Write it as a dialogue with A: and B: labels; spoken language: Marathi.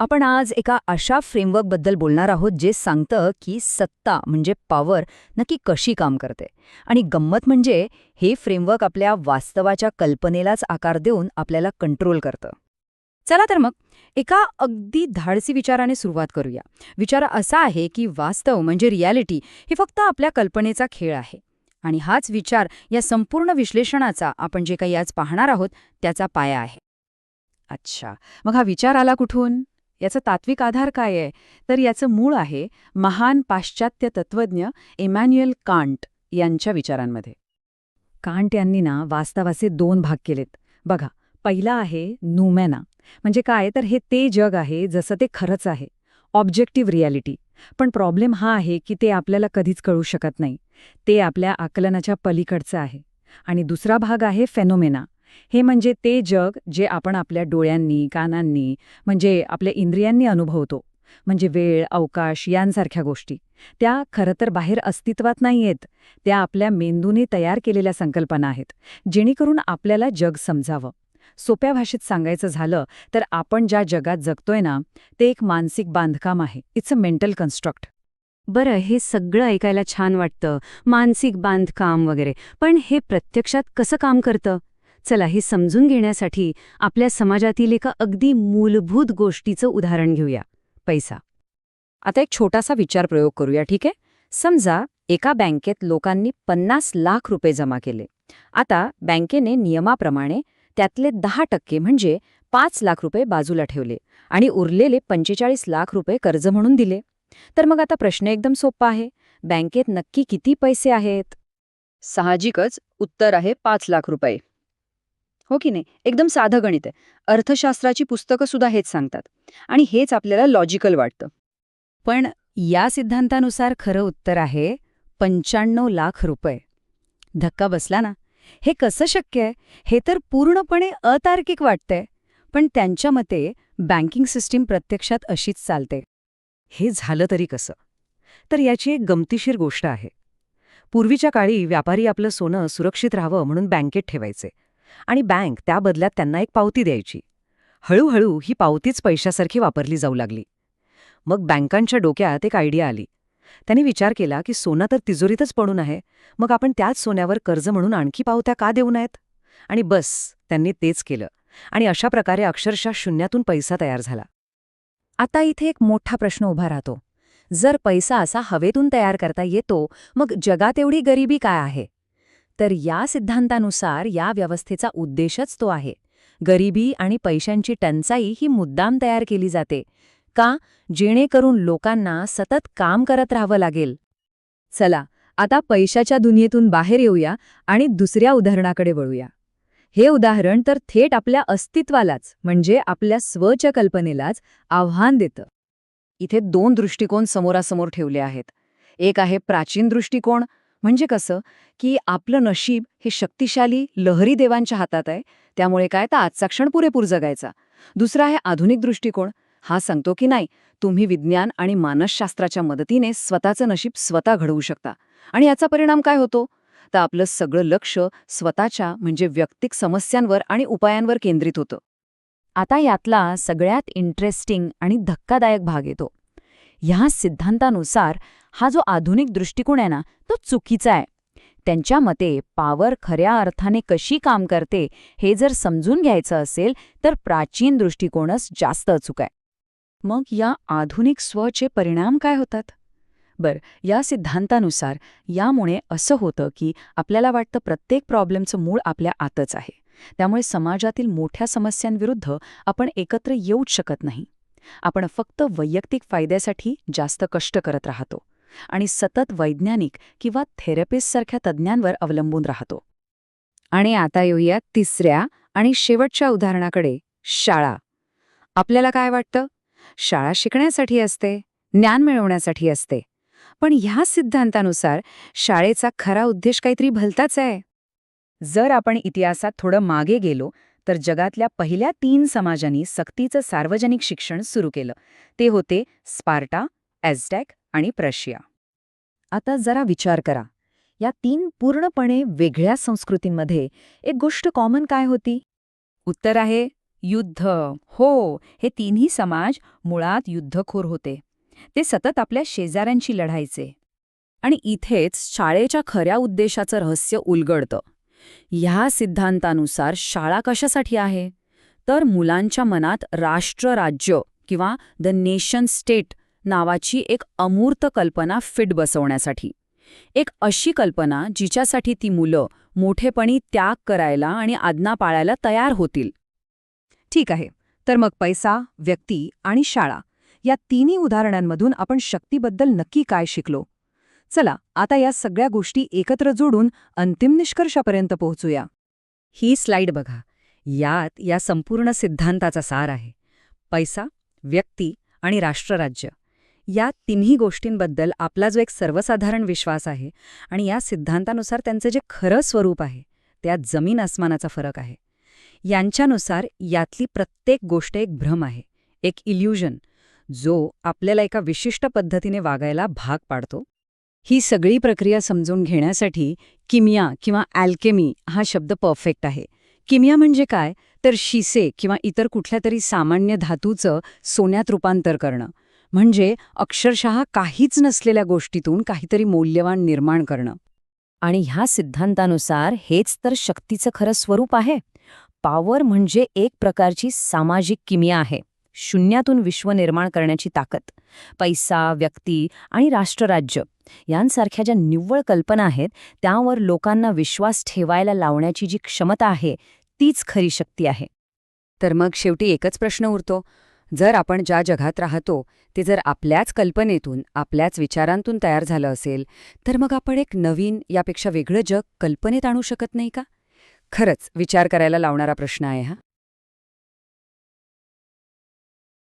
A: आपण आज एका अशा फ्रेमवर्कबद्दल बोलणार आहोत जे सांगतं की सत्ता म्हणजे पॉवर नक्की कशी काम करते. आणि गंमत म्हणजे हे फ्रेमवर्क आपल्या वास्तवाच्या कल्पनेलाच आकार देऊन आपल्याला कंट्रोल करतं. चला तर मग एका अगदी धाडसी विचाराने सुरुवात करूया. विचार असा आहे की वास्तव म्हणजे रियालिटी हे फक्त आपल्या कल्पनेचा खेळ आहे. आणि हाच विचार या संपूर्ण विश्लेषणाचा आपण जे काही आज पाहणार आहोत त्याचा पाया आहे. अच्छा मग हा विचार आला कुठून? याचा तात्विक आधार काय आहे? तर याचं मूळ आहे महान पाश्चात्य तत्वज्ञ इमॅन्युएल कांट यांच्या विचारांमध्ये. कांट यांनी ना वास्तवाचे दोन भाग केलेत. बघा पहिला आहे नुमॅना. म्हणजे काय? तर हे ते जग आहे जसं ते खरंच आहे. Objective reality. पण प्रॉब्लेम हा आहे की ते आपल्याला कधीच कळू शकत नाही. ते आपल्या आकलनाच्या पलीकडचं आहे. आणि दुसरा भाग आहे फेनोमेना. हे म्हणजे ते जग जे आपण आपल्या डोळ्यांनी कानांनी म्हणजे आपल्या इंद्रियांनी अनुभवतो. म्हणजे वेळ अवकाश यांसारख्या गोष्टी. त्या खरं तर बाहेर अस्तित्वात नाहीयेत. त्या आपल्या मेंदूने तयार केलेल्या संकल्पना आहेत. जेणेकरून आपल्याला जग समजावं. सोप्या भाषेत सांगायचं झालं तर आपण ज्या जगात जगतोय ना ते एक मानसिक बांधकाम आहे. इट्स अ मेंटल कन्स्ट्रक्ट बरं हे सगळं ऐकायला छान वाटतं. मानसिक बांधकाम वगैरे. पण हे प्रत्यक्षात कसं काम करतं? चला हे समजून घेण्यासाठी आपल्या समाजातील एका अगदी मूलभूत गोष्टीचं उदाहरण घेऊया. पैसा. आता एक छोटासा विचार प्रयोग करूया ठीक आहे? समजा एका बँकेत लोकांनी पन्नास लाख रुपये जमा केले. आता बँकेने नियमाप्रमाणे त्यातले दहा टक्के म्हणजे पाच लाख रुपये बाजूला ठेवले आणि उरलेले पंचेचाळीस लाख रुपये कर्ज म्हणून दिले. तर मग आता प्रश्न एकदम सोपा आहे. बँकेत नक्की किती पैसे आहेत? साहजिकच उत्तर आहे पाच लाख रुपये. हो की नाही? एकदम साधं गणित आहे. अर्थशास्त्राची पुस्तकं सुद्धा हेच सांगतात. आणि हेच आपल्याला लॉजिकल वाटतं. पण या सिद्धांतानुसार खरं उत्तर आहे पंच्याण्णव लाख रुपये. धक्का बसला ना? हे कसं शक्य आहे? हे तर पूर्णपणे अतार्किक वाटतंय. पण त्यांच्या मते बँकिंग सिस्टीम प्रत्यक्षात अशीच चालते. हे झालं तरी कसं? तर याची एक गमतीशीर गोष्ट आहे. पूर्वीच्या काळी व्यापारी आपलं सोनं सुरक्षित राहावं म्हणून बँकेत ठेवायचे. आणि बँक त्या बदल्यात त्यांना एक पावती द्यायची. हळूहळू ही पावतीच पैशासारखी वापरली जाऊ लागली. मग बँकांच्या डोक्यात एक आयडिया आली. त्यांनी विचार केला की सोना तर तिजोरीतच पडून आहे. मग आपण त्याच सोन्यावर कर्ज म्हणून आणखी पावत्या का देऊ नयेत आणि बस त्यांनी तेच केलं. आणि अशा प्रकारे अक्षरशः शून्यातून पैसा तयार झाला. आता इथे एक मोठा प्रश्न उभा राहतो. जर पैसा असा हवेतून तयार करता येतो मग जगात एवढी गरिबी काय आहे? तर या सिद्धांतानुसार या व्यवस्थेचा उद्देशच तो आहे. गरिबी आणि पैशांची टंचाई ही मुद्दाम तयार केली जाते. का? जेणेकरून लोकांना सतत काम करत राहावं लागेल. चला आता पैशाच्या दुनियेतून बाहेर येऊया आणि दुसऱ्या उदाहरणाकडे वळूया. हे उदाहरण तर थेट आपल्या अस्तित्वालाच म्हणजे आपल्या स्वच्या कल्पनेलाच आव्हान देतं. इथे दोन दृष्टिकोन समोरासमोर ठेवले आहेत. एक आहे प्राचीन दृष्टिकोन म्हणजे कसं की आपलं नशीब हे शक्तिशाली लहरी देवांच्या हातात आहे त्यामुळे काय तर आजचा क्षण पुरेपूर जगायचा. दुसरा आहे आधुनिक दृष्टिकोन. हा सांगतो की नाही तुम्ही विज्ञान आणि मानसशास्त्राच्या मदतीने स्वतःचं नशीब स्वतः घडवू शकता. आणि याचा परिणाम काय होतो? तर आपलं सगळं लक्ष स्वतःच्या म्हणजे व्यक्तिक समस्यांवर आणि उपायांवर केंद्रित होतं. आता यातला सगळ्यात इंटरेस्टिंग आणि धक्कादायक भाग येतो. ह्या सिद्धांतानुसार हा जो आधुनिक दृष्टिकोन आहे ना तो चुकीचा आहे. त्यांच्या मते पावर खऱ्या अर्थाने कशी काम करते हे जर समजून घ्यायचं असेल तर प्राचीन दृष्टिकोनच जास्त अचूक आहे. मग या आधुनिक स्वचे परिणाम काय होतात? बर या सिद्धांतानुसार यामुळे असं होतं की आपल्याला वाटतं प्रत्येक प्रॉब्लेमचं मूळ आपल्या आतच आहे. त्यामुळे समाजातील मोठ्या समस्यांविरुद्ध आपण एकत्र येऊच शकत नाही. आपण फक्त वैयक्तिक फायद्यासाठी जास्त कष्ट करत राहतो आणि सतत वैज्ञानिक किंवा थेरपिस्टसारख्या तज्ज्ञांवर अवलंबून राहतो. आणि आता येऊया तिसऱ्या आणि शेवटच्या उदाहरणाकडे शाळा. आपल्याला काय वाटतं? शाळा शिकण्यासाठी असते ज्ञान मिळवण्यासाठी असते. पण ह्या सिद्धांतानुसार शाळेचा खरा उद्देश काहीतरी भलताच आहे. जर आपण इतिहासात थोडं मागे गेलो तर जगातल्या पहिल्या तीन समाजांनी सक्तीचं सार्वजनिक शिक्षण सुरू केलं. ते होते स्पार्टा ॲझटॅक आणि प्रशिया. आता जरा विचार करा. या तीन पूर्णपणे वेगळ्या संस्कृतींमध्ये एक गोष्ट कॉमन काय होती? उत्तर आहे
B: युद्ध. हो हे तिन्ही समाज मुळात युद्धखोर होते. ते सतत आपल्या शेजाऱ्यांशी लढायचे. आणि इथेच शाळेच्या खऱ्या उद्देशाचं रहस्य उलगडतं. ह्या सिद्धांतानुसार शाळा कशासाठी आहे? तर मुलांच्या मनात राष्ट्र राज्य किंवा द नेशन स्टेट नावाची एक अमूर्त कल्पना फिट बसवण्यासाठी. एक अशी कल्पना जिच्यासाठी ती मुलं मोठेपणी त्याग करायला आणि आज्ञा पाळायला तयार होतील.
A: ठीक आहे तर मग पैसा व्यक्ती आणि शाळा या तिन्ही उदाहरणांमधून आपण शक्तीबद्दल नक्की काय शिकलो? चला आता या सगळ्या गोष्टी एकत्र जोडून अंतिम निष्कर्षापर्यंत पोहोचूया. ही स्लाइड बघा. यात या संपूर्ण सिद्धांताचा सार आहे. पैसा व्यक्ती आणि राष्ट्रराज्य. या तिन्ही गोष्टींबद्दल आपला जो एक सर्वसाधारण विश्वास आहे आणि या सिद्धांतानुसार त्यांचं जे खरं स्वरूप आहे त्यात जमीन आसमानाचा फरक आहे. यांच्यानुसार यातली प्रत्येक गोष्ट एक भ्रम आहे एक इल्युजन जो आपल्याला एका विशिष्ट पद्धतीने वागायला भाग पाडतो. ही सगळी प्रक्रिया समजून घेण्यासाठी किमिया किंवा अल्केमी हा शब्द परफेक्ट आहे. किमिया म्हणजे काय? तर शिसे किंवा इतर कुठल्या तरी सामान्य धातूचं सोन्यात रूपांतर करणं. म्हणजे अक्षरशः काहीच नसलेल्या गोष्टीतून काहीतरी मौल्यवान निर्माण करणं.
B: आणि ह्या सिद्धांतानुसार हेच तर शक्तीचं खरं स्वरूप आहे. पॉवर म्हणजे एक प्रकारची सामाजिक किमिया आहे. शून्यातून विश्व निर्माण करण्याची ताकद पैसा व्यक्ती आणि राष्ट्रराज्य यांसारख्या ज्या निव्वळ कल्पना आहेत त्यावर लोकांना विश्वास ठेवायला लावण्याची जी क्षमता आहे तीच खरी शक्ती आहे.
A: तर मग शेवटी एकच प्रश्न उरतो. जर आपण ज्या जगात राहतो ते जर आपल्याच कल्पनेतून आपल्याच विचारांतून तयार झालं असेल तर मग आपण एक नवीन यापेक्षा वेगळं जग कल्पनेत आणू शकत नाही का? खरंच विचार करायला लावणारा प्रश्न आहे हा.